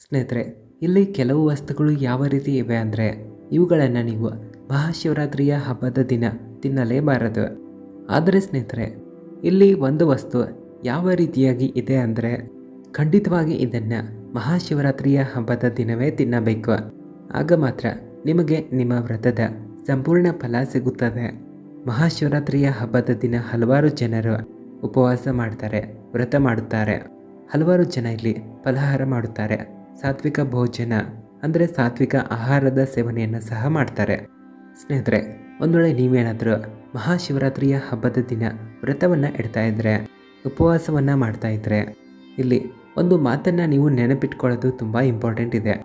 ಸ್ನೇಹಿತರೆ, ಇಲ್ಲಿ ಕೆಲವು ವಸ್ತುಗಳು ಯಾವ ರೀತಿ ಇವೆ ಅಂದರೆ, ಇವುಗಳನ್ನು ನೀವು ಮಹಾಶಿವರಾತ್ರಿಯ ಹಬ್ಬದ ದಿನ ತಿನ್ನಲೇಬಾರದು. ಆದರೆ ಸ್ನೇಹಿತರೆ, ಇಲ್ಲಿ ಒಂದು ವಸ್ತು ಯಾವ ರೀತಿಯಾಗಿ ಇದೆ ಅಂದರೆ, ಖಂಡಿತವಾಗಿ ಇದನ್ನು ಮಹಾಶಿವರಾತ್ರಿಯ ಹಬ್ಬದ ದಿನವೇ ತಿನ್ನಬೇಕು. ಆಗ ಮಾತ್ರ ನಿಮಗೆ ನಿಮ್ಮ ವ್ರತದ ಸಂಪೂರ್ಣ ಫಲ ಸಿಗುತ್ತದೆ. ಮಹಾಶಿವರಾತ್ರಿಯ ಹಬ್ಬದ ದಿನ ಹಲವಾರು ಜನರು ಉಪವಾಸ ಮಾಡ್ತಾರೆ, ವ್ರತ ಮಾಡುತ್ತಾರೆ. ಹಲವಾರು ಜನ ಇಲ್ಲಿ ಫಲಹಾರ ಮಾಡುತ್ತಾರೆ. ಸಾತ್ವಿಕ ಭೋಜನ ಅಂದರೆ ಸಾತ್ವಿಕ ಆಹಾರದ ಸೇವನೆಯನ್ನು ಸಹ ಮಾಡ್ತಾರೆ. ಸ್ನೇಹಿತರೆ ಒಂದು ವೇಳೆ ನೀವೇನಾದರೂ ಮಹಾಶಿವರಾತ್ರಿಯ ಹಬ್ಬದ ದಿನ ವ್ರತವನ್ನು ಇಡ್ತಾ ಇದ್ರೆ, ಉಪವಾಸವನ್ನು ಮಾಡ್ತಾ ಇದ್ರೆ, ಇಲ್ಲಿ ಒಂದು ಮಾತನ್ನು ನೀವು ನೆನಪಿಟ್ಕೊಳ್ಳೋದು ತುಂಬ ಇಂಪಾರ್ಟೆಂಟ್ ಇದೆ.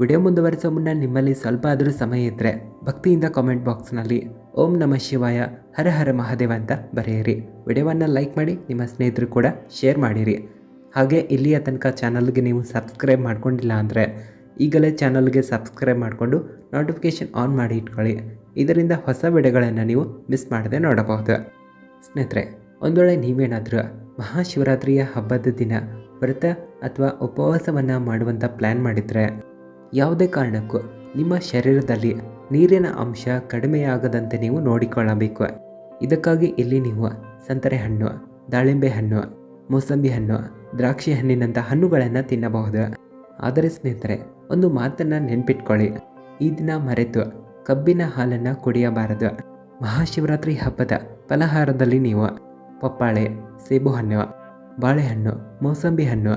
ವಿಡಿಯೋ ಮುಂದುವರಿಸೋ ಮುನ್ನ ನಿಮ್ಮಲ್ಲಿ ಸ್ವಲ್ಪ ಆದರೂ ಸಮಯ ಇದ್ದರೆ ಭಕ್ತಿಯಿಂದ ಕಾಮೆಂಟ್ ಬಾಕ್ಸ್ನಲ್ಲಿ ಓಂ ನಮಃ ಶಿವಾಯ, ಹರ ಹರ ಮಹಾದೇವ ಅಂತ ಬರೆಯಿರಿ. ವಿಡಿಯೋವನ್ನು ಲೈಕ್ ಮಾಡಿ, ನಿಮ್ಮ ಸ್ನೇಹಿತರು ಕೂಡ ಶೇರ್ ಮಾಡಿರಿ. ಹಾಗೆ ಇಲ್ಲಿಯ ತನಕ ಚಾನಲ್ಗೆ ನೀವು ಸಬ್ಸ್ಕ್ರೈಬ್ ಮಾಡ್ಕೊಂಡಿಲ್ಲ ಅಂದರೆ ಈಗಲೇ ಚಾನಲ್ಗೆ ಸಬ್ಸ್ಕ್ರೈಬ್ ಮಾಡಿಕೊಂಡು ನೋಟಿಫಿಕೇಷನ್ ಆನ್ ಮಾಡಿ ಇಟ್ಕೊಳ್ಳಿ. ಇದರಿಂದ ಹೊಸ ವಿಡಿಯೋಗಳನ್ನು ನೀವು ಮಿಸ್ ಮಾಡದೆ ನೋಡಬಹುದು. ಸ್ನೇಹಿತರೆ ಒಂದು ನೀವೇನಾದರೂ ಮಹಾಶಿವರಾತ್ರಿಯ ಹಬ್ಬದ ದಿನ ವ್ರತ ಅಥವಾ ಉಪವಾಸವನ್ನು ಮಾಡುವಂಥ ಪ್ಲ್ಯಾನ್ ಮಾಡಿದರೆ ಯಾವುದೇ ಕಾರಣಕ್ಕೂ ನಿಮ್ಮ ಶರೀರದಲ್ಲಿ ನೀರಿನ ಅಂಶ ಕಡಿಮೆಯಾಗದಂತೆ ನೀವು ನೋಡಿಕೊಳ್ಳಬೇಕು. ಇದಕ್ಕಾಗಿ ಇಲ್ಲಿ ನೀವು ಸಂತರೆ ಹಣ್ಣು, ದಾಳಿಂಬೆ ಹಣ್ಣು, ಮೂಸಂಬಿ ಹಣ್ಣು ದ್ರಾಕ್ಷಿ ಹಣ್ಣಿನಂಥ ಹಣ್ಣುಗಳನ್ನು ತಿನ್ನಬಹುದು. ಆದರೆ ಸ್ನೇಹಿತರೆ, ಒಂದು ಮಾತನ್ನು ನೆನ್ಪಿಟ್ಕೊಳ್ಳಿ. ಈ ದಿನ ಮರೆತು ಕಬ್ಬಿನ ಹಾಲನ್ನು ಕುಡಿಯಬಾರದು. ಮಹಾಶಿವರಾತ್ರಿ ಹಬ್ಬದ ಫಲಹಾರದಲ್ಲಿ ನೀವು ಪಪ್ಪಾಳೆ ಸೇಬು ಹಣ್ಣು ಬಾಳೆಹಣ್ಣು, ಮೋಸಂಬಿ ಹಣ್ಣು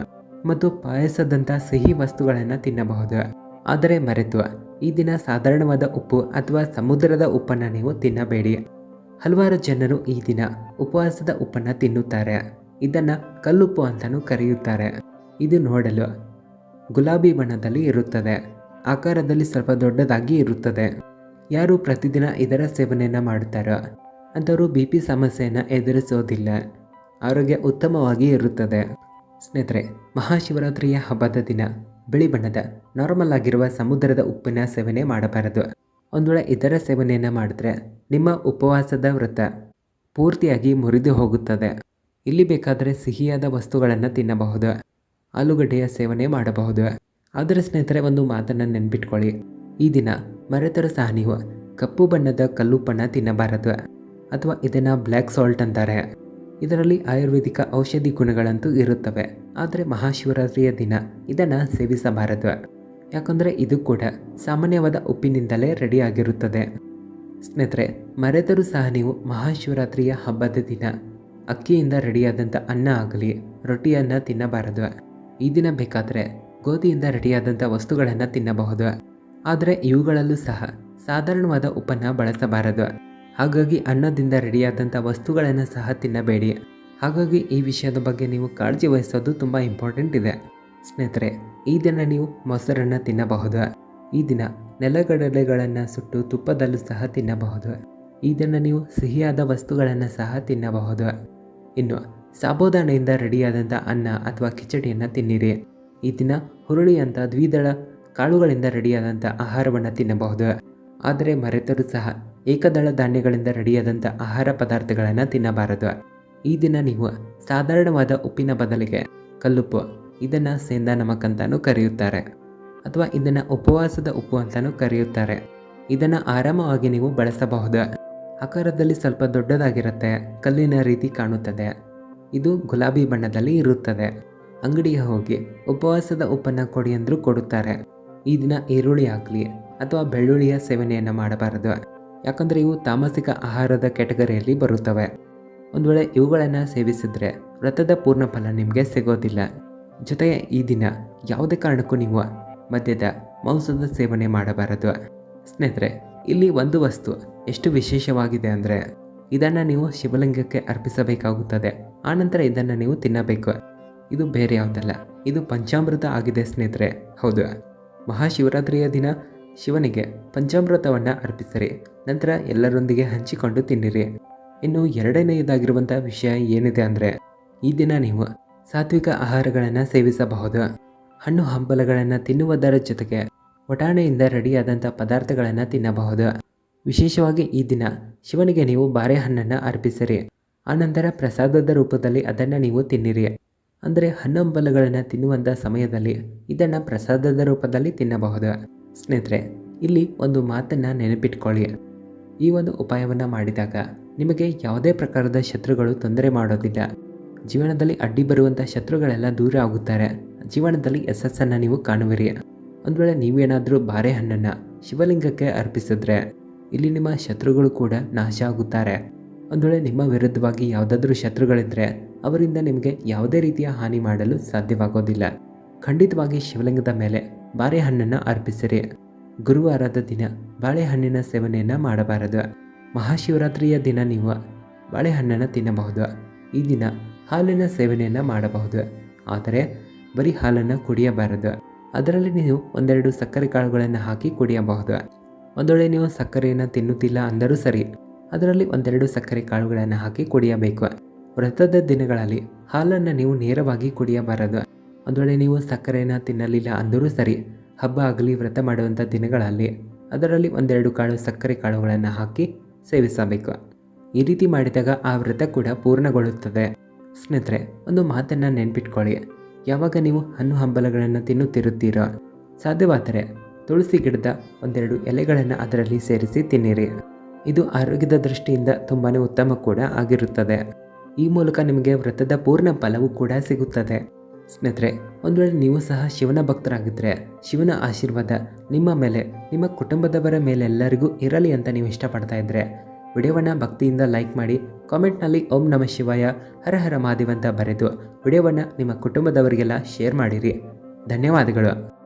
ಮತ್ತು ಪಾಯಸದಂಥ ಸಿಹಿ ವಸ್ತುಗಳನ್ನು ತಿನ್ನಬಹುದು. ಆದರೆ ಮರೆತು ಈ ದಿನ ಸಾಧಾರಣವಾದ ಉಪ್ಪು ಅಥವಾ ಸಮುದ್ರದ ಉಪ್ಪನ್ನು ನೀವು ತಿನ್ನಬೇಡಿ. ಹಲವಾರು ಜನರು ಈ ದಿನ ಉಪವಾಸದ ಉಪ್ಪನ್ನು ತಿನ್ನುತ್ತಾರೆ. ಇದನ್ನು ಕಲ್ಲುಪ್ಪು ಅಂತಲೂ ಕರೆಯುತ್ತಾರೆ. ಇದು ನೋಡಲು ಗುಲಾಬಿ ಬಣ್ಣದಲ್ಲಿ ಇರುತ್ತದೆ. ಆಕಾರದಲ್ಲಿ ಸ್ವಲ್ಪ ದೊಡ್ಡದಾಗಿ ಇರುತ್ತದೆ. ಯಾರು ಪ್ರತಿದಿನ ಇದರ ಸೇವನೆಯನ್ನು ಮಾಡುತ್ತಾರೋ ಅಂಥವರು ಬಿ ಪಿ ಸಮಸ್ಯೆಯನ್ನು ಎದುರಿಸೋದಿಲ್ಲ. ಆರೋಗ್ಯ ಉತ್ತಮವಾಗಿ ಇರುತ್ತದೆ. ಸ್ನೇಹಿತರೆ, ಮಹಾಶಿವರಾತ್ರಿಯ ಹಬ್ಬದ ದಿನ ಬಿಳಿ ಬಣ್ಣದ ನಾರ್ಮಲ್ ಆಗಿರುವ ಸಮುದ್ರದ ಉಪ್ಪಿನ ಸೇವನೆ ಮಾಡಬಾರದು. ಒಂದು ವೇಳೆ ಇದರ ಸೇವನೆಯನ್ನು ಮಾಡಿದ್ರೆ ನಿಮ್ಮ ಉಪವಾಸದ ವ್ರತ ಪೂರ್ತಿಯಾಗಿ ಮುರಿದು ಹೋಗುತ್ತದೆ. ಇಲ್ಲಿ ಬೇಕಾದರೆ ಸಿಹಿಯಾದ ವಸ್ತುಗಳನ್ನು ತಿನ್ನಬಹುದು. ಆಲೂಗಡ್ಡೆಯ ಸೇವನೆ ಮಾಡಬಹುದು. ಆದರೆ ಸ್ನೇಹಿತರೆ, ಒಂದು ಮಾತನ್ನು ನೆನ್ಪಿಟ್ಕೊಳ್ಳಿ. ಈ ದಿನ ಮರೆತರೂ ಸಹ ನೀವು ಕಪ್ಪು ಬಣ್ಣದ ಕಲ್ಲುಪ್ಪನ್ನು ತಿನ್ನಬಾರದು ಅಥವಾ ಇದನ್ನು ಬ್ಲ್ಯಾಕ್ ಸಾಲ್ಟ್ ಅಂತಾರೆ. ಇದರಲ್ಲಿ ಆಯುರ್ವೇದಿಕ ಔಷಧಿ ಗುಣಗಳಂತೂ ಇರುತ್ತವೆ. ಆದರೆ ಮಹಾಶಿವರಾತ್ರಿಯ ದಿನ ಇದನ್ನು ಸೇವಿಸಬಾರದು. ಯಾಕಂದರೆ ಇದು ಕೂಡ ಸಾಮಾನ್ಯವಾದ ಉಪ್ಪಿನಿಂದಲೇ ರೆಡಿಯಾಗಿರುತ್ತದೆ ಸ್ನೇಹಿತರೆ, ಮರೆತರೂ ಸಹ ನೀವು ಮಹಾಶಿವರಾತ್ರಿಯ ಹಬ್ಬದ ದಿನ ಅಕ್ಕಿಯಿಂದ ರೆಡಿಯಾದಂಥ ಅನ್ನ ಆಗಲಿ, ರೊಟ್ಟಿಯನ್ನು ತಿನ್ನಬಾರದು ಈ ದಿನ ಬೇಕಾದರೆ ಗೋಧಿಯಿಂದ ರೆಡಿಯಾದಂಥ ವಸ್ತುಗಳನ್ನು ತಿನ್ನಬಹುದು. ಆದರೆ ಇವುಗಳಲ್ಲೂ ಸಹ ಸಾಧಾರಣವಾದ ಉಪ್ಪನ್ನು ಬಳಸಬಾರದು ಹಾಗಾಗಿ ಅನ್ನದಿಂದ ರೆಡಿಯಾದಂಥ ವಸ್ತುಗಳನ್ನು ಸಹ ತಿನ್ನಬೇಡಿ. ಹಾಗಾಗಿ ಈ ವಿಷಯದ ಬಗ್ಗೆ ನೀವು ಕಾಳಜಿ ವಹಿಸೋದು ತುಂಬ ಇಂಪಾರ್ಟೆಂಟ್ ಇದೆ. ಸ್ನೇಹಿತರೆ, ಈ ದಿನ ನೀವು ಮೊಸರನ್ನು ತಿನ್ನಬಹುದು ಈ ದಿನ ನೆಲಗಡಲೆಗಳನ್ನು ಸುಟ್ಟು ತುಪ್ಪದಲ್ಲೂ ಸಹ ತಿನ್ನಬಹುದು ಈ ದಿನ ನೀವು ಸಿಹಿಯಾದ ವಸ್ತುಗಳನ್ನು ಸಹ ತಿನ್ನಬಹುದು ಇನ್ನು ಸಾಬೋದಾಣೆಯಿಂದ ರೆಡಿಯಾದಂಥ ಅನ್ನ ಅಥವಾ ಕಿಚಡಿಯನ್ನು ತಿನ್ನಿರಿ. ಈ ದಿನ ಹುರುಳಿ ಅಂತ ದ್ವಿದಳ ಕಾಳುಗಳಿಂದ ರೆಡಿಯಾದಂಥ ಆಹಾರವನ್ನು ತಿನ್ನಬಹುದು. ಆದರೆ ಮರೆತರೂ ಸಹ ಏಕದಳ ಧಾನ್ಯಗಳಿಂದ ರೆಡಿಯಾದಂಥ ಆಹಾರ ಪದಾರ್ಥಗಳನ್ನು ತಿನ್ನಬಾರದು. ಈ ದಿನ ನೀವು ಸಾಧಾರಣವಾದ ಉಪ್ಪಿನ ಬದಲಿಗೆ ಕಲ್ಲುಪ್ಪು, ಇದನ್ನು ಸೇಂದ ನಮಕ್ ಅಂತಾನೂ ಕರೆಯುತ್ತಾರೆ. ಅಥವಾ ಇದನ್ನು ಉಪವಾಸದ ಉಪ್ಪು ಅಂತಾನೂ ಕರೆಯುತ್ತಾರೆ. ಇದನ್ನು ಆರಾಮವಾಗಿ ನೀವು ಬಳಸಬಹುದು. ಆಕಾರದಲ್ಲಿ ಸ್ವಲ್ಪ ದೊಡ್ಡದಾಗಿರುತ್ತೆ, ಕಲ್ಲಿನ ರೀತಿ ಕಾಣುತ್ತದೆ. ಇದು ಗುಲಾಬಿ ಬಣ್ಣದಲ್ಲಿ ಇರುತ್ತದೆ. ಅಂಗಡಿಗೆ ಹೋಗಿ ಉಪವಾಸದ ಉಪ್ಪನ್ನು ಕೊಡಿ ಅಂದರೂ ಕೊಡುತ್ತಾರೆ. ಈ ದಿನ ಈರುಳ್ಳಿ ಆಗಲಿ ಅಥವಾ ಬೆಳ್ಳುಳ್ಳಿಯ ಸೇವನೆಯನ್ನು ಮಾಡಬಾರದು. ಯಾಕಂದರೆ ಇವು ತಾಮಸಿಕ ಆಹಾರದ ಕ್ಯಾಟಗರಿಯಲ್ಲಿ ಬರುತ್ತವೆ. ಒಂದು ವೇಳೆ ಇವುಗಳನ್ನು ಸೇವಿಸಿದ್ರೆ ವ್ರತದ ಪೂರ್ಣ ಫಲ ನಿಮಗೆ ಸಿಗೋದಿಲ್ಲ. ಜೊತೆಗೆ ಈ ದಿನ ಯಾವುದೇ ಕಾರಣಕ್ಕೂ ನೀವು ಮದ್ಯದ, ಮಾಂಸದ ಸೇವನೆ ಮಾಡಬಾರದು. ಸ್ನೇಹಿತರೆ, ಇಲ್ಲಿ ಒಂದು ವಸ್ತು ಎಷ್ಟು ವಿಶೇಷವಾಗಿದೆ ಅಂದರೆ ಇದನ್ನು ನೀವು ಶಿವಲಿಂಗಕ್ಕೆ ಅರ್ಪಿಸಬೇಕಾಗುತ್ತದೆ. ಆನಂತರ ಇದನ್ನು ನೀವು ತಿನ್ನಬೇಕು. ಇದು ಬೇರೆ ಯಾವುದಲ್ಲ, ಇದು ಪಂಚಾಮೃತ ಆಗಿದೆ ಸ್ನೇಹಿತರೆ. ಹೌದು, ಮಹಾಶಿವರಾತ್ರಿಯ ದಿನ ಶಿವನಿಗೆ ಪಂಚಾಮೃತವನ್ನು ಅರ್ಪಿಸಿರಿ, ನಂತರ ಎಲ್ಲರೊಂದಿಗೆ ಹಂಚಿಕೊಂಡು ತಿನ್ನಿರಿ. ಇನ್ನು ಎರಡನೆಯದಾಗಿರುವಂಥ ವಿಷಯ ಏನಿದೆ ಅಂದರೆ, ಈ ದಿನ ನೀವು ಸಾತ್ವಿಕ ಆಹಾರಗಳನ್ನು ಸೇವಿಸಬಹುದು. ಹಣ್ಣು ಹಂಬಲಗಳನ್ನು ತಿನ್ನುವುದರ ಜೊತೆಗೆ ಒಟಾಣೆಯಿಂದ ರೆಡಿಯಾದಂಥ ಪದಾರ್ಥಗಳನ್ನು ತಿನ್ನಬಹುದು. ವಿಶೇಷವಾಗಿ ಈ ದಿನ ಶಿವನಿಗೆ ನೀವು ಬಾರೆ ಹಣ್ಣನ್ನು ಅರ್ಪಿಸಿರಿ. ಆನಂತರ ಪ್ರಸಾದದ ರೂಪದಲ್ಲಿ ಅದನ್ನು ನೀವು ತಿನ್ನಿರಿ. ಅಂದರೆ ಹಣ್ಣಂಬಲಗಳನ್ನು ತಿನ್ನುವಂಥ ಸಮಯದಲ್ಲಿ ಇದನ್ನು ಪ್ರಸಾದದ ರೂಪದಲ್ಲಿ ತಿನ್ನಬಹುದು. ಸ್ನೇಹಿತರೆ, ಇಲ್ಲಿ ಒಂದು ಮಾತನ್ನು ನೆನಪಿಟ್ಕೊಳ್ಳಿ. ಈ ಒಂದು ಉಪಾಯವನ್ನು ಮಾಡಿದಾಗ ನಿಮಗೆ ಯಾವುದೇ ಪ್ರಕಾರದ ಶತ್ರುಗಳು ತೊಂದರೆ ಮಾಡೋದಿಲ್ಲ. ಜೀವನದಲ್ಲಿ ಅಡ್ಡಿ ಬರುವಂಥ ಶತ್ರುಗಳೆಲ್ಲ ದೂರ ಆಗುತ್ತಾರೆ. ಜೀವನದಲ್ಲಿ ಯಶಸ್ಸನ್ನು ನೀವು ಕಾಣುವಿರಿ. ಒಂದು ವೇಳೆ ನೀವೇನಾದರೂ ಬಾರೆಹಣ್ಣನ್ನು ಶಿವಲಿಂಗಕ್ಕೆ ಅರ್ಪಿಸಿದ್ರೆ ಇಲ್ಲಿ ನಿಮ್ಮ ಶತ್ರುಗಳು ಕೂಡ ನಾಶ ಆಗುತ್ತಾರೆ. ಒಂದು ವೇಳೆ ನಿಮ್ಮ ವಿರುದ್ಧವಾಗಿ ಯಾವುದಾದ್ರೂ ಶತ್ರುಗಳಿದ್ದರೆ ಅವರಿಂದ ನಿಮಗೆ ಯಾವುದೇ ರೀತಿಯ ಹಾನಿ ಮಾಡಲು ಸಾಧ್ಯವಾಗೋದಿಲ್ಲ. ಖಂಡಿತವಾಗಿ ಶಿವಲಿಂಗದ ಮೇಲೆ ಬಾಳೆಹಣ್ಣನ್ನು ಅರ್ಪಿಸಿರಿ. ಗುರುವಾರದ ದಿನ ಬಾಳೆಹಣ್ಣಿನ ಸೇವನೆಯನ್ನು ಮಾಡಬಾರದು. ಮಹಾಶಿವರಾತ್ರಿಯ ದಿನ ನೀವು ಬಾಳೆಹಣ್ಣನ್ನು ತಿನ್ನಬಹುದು. ಈ ದಿನ ಹಾಲಿನ ಸೇವನೆಯನ್ನು ಮಾಡಬಹುದು. ಆದರೆ ಬರೀ ಹಾಲನ್ನು ಕುಡಿಯಬಾರದು. ಅದರಲ್ಲಿ ನೀವು ಒಂದೆರಡು ಸಕ್ಕರೆ ಕಾಳುಗಳನ್ನು ಹಾಕಿ ಕುಡಿಯಬಹುದು. ಒಂದು ವೇಳೆ ನೀವು ಸಕ್ಕರೆಯನ್ನು ತಿನ್ನುತ್ತಿಲ್ಲ ಅಂದರೂ ಸರಿ. ಅದರಲ್ಲಿ ಒಂದೆರಡು ಸಕ್ಕರೆ ಕಾಳುಗಳನ್ನು ಹಾಕಿ ಕುಡಿಯಬೇಕು. ವ್ರತದ ದಿನಗಳಲ್ಲಿ ಹಾಲನ್ನು ನೀವು ನೇರವಾಗಿ ಕುಡಿಯಬಾರದು. ಒಂದು ವೇಳೆ ನೀವು ಸಕ್ಕರೆಯನ್ನು ತಿನ್ನಲಿಲ್ಲ ಅಂದರೂ ಸರಿ. ಹಬ್ಬ ಆಗಲಿ, ವ್ರತ ಮಾಡುವಂಥ ದಿನಗಳಲ್ಲಿ ಅದರಲ್ಲಿ ಒಂದೆರಡು ಕಾಳು ಸಕ್ಕರೆ ಕಾಳುಗಳನ್ನು ಹಾಕಿ ಸೇವಿಸಬೇಕು. ಈ ರೀತಿ ಮಾಡಿದಾಗ ಆ ವ್ರತ ಕೂಡ ಪೂರ್ಣಗೊಳ್ಳುತ್ತದೆ. ಸ್ನೇಹಿತರೆ, ಒಂದು ಮಾತನ್ನು ನೆನ್ಪಿಟ್ಕೊಳ್ಳಿ. ಯಾವಾಗ ನೀವು ಹಣ್ಣು ಹಂಬಲಗಳನ್ನು ತಿನ್ನುತ್ತಿರುತ್ತೀರೋ, ಸಾಧ್ಯವಾದರೆ ತುಳಸಿ ಗಿಡದ ಒಂದೆರಡು ಎಲೆಗಳನ್ನು ಅದರಲ್ಲಿ ಸೇರಿಸಿ ತಿನ್ನಿರಿ. ಇದು ಆರೋಗ್ಯದ ದೃಷ್ಟಿಯಿಂದ ತುಂಬಾ ಉತ್ತಮ ಕೂಡ ಆಗಿರುತ್ತದೆ. ಈ ಮೂಲಕ ನಿಮಗೆ ವ್ರತದ ಪೂರ್ಣ ಫಲವೂ ಕೂಡ ಸಿಗುತ್ತದೆ. ಸ್ನೇಹಿತರೆ, ಒಂದು ವೇಳೆ ನೀವು ಸಹ ಶಿವನ ಭಕ್ತರಾಗಿದ್ದರೆ ಶಿವನ ಆಶೀರ್ವಾದ ನಿಮ್ಮ ಮೇಲೆ, ನಿಮ್ಮ ಕುಟುಂಬದವರ ಮೇಲೆ ಎಲ್ಲರಿಗೂ ಇರಲಿ ಅಂತ ನೀವು ಇಷ್ಟಪಡ್ತಾ ಇದ್ದರೆ ವಿಡಿಯೋವನ್ನು ಭಕ್ತಿಯಿಂದ ಲೈಕ್ ಮಾಡಿ, ಕಾಮೆಂಟ್ನಲ್ಲಿ ಓಂ ನಮ ಶಿವಾಯ, ಹರ ಹರ ಮಾದಿವಂತ ಬರೆದು ವಿಡಿಯೋವನ್ನು ನಿಮ್ಮ ಕುಟುಂಬದವರಿಗೆಲ್ಲ ಶೇರ್ ಮಾಡಿರಿ. ಧನ್ಯವಾದಗಳು.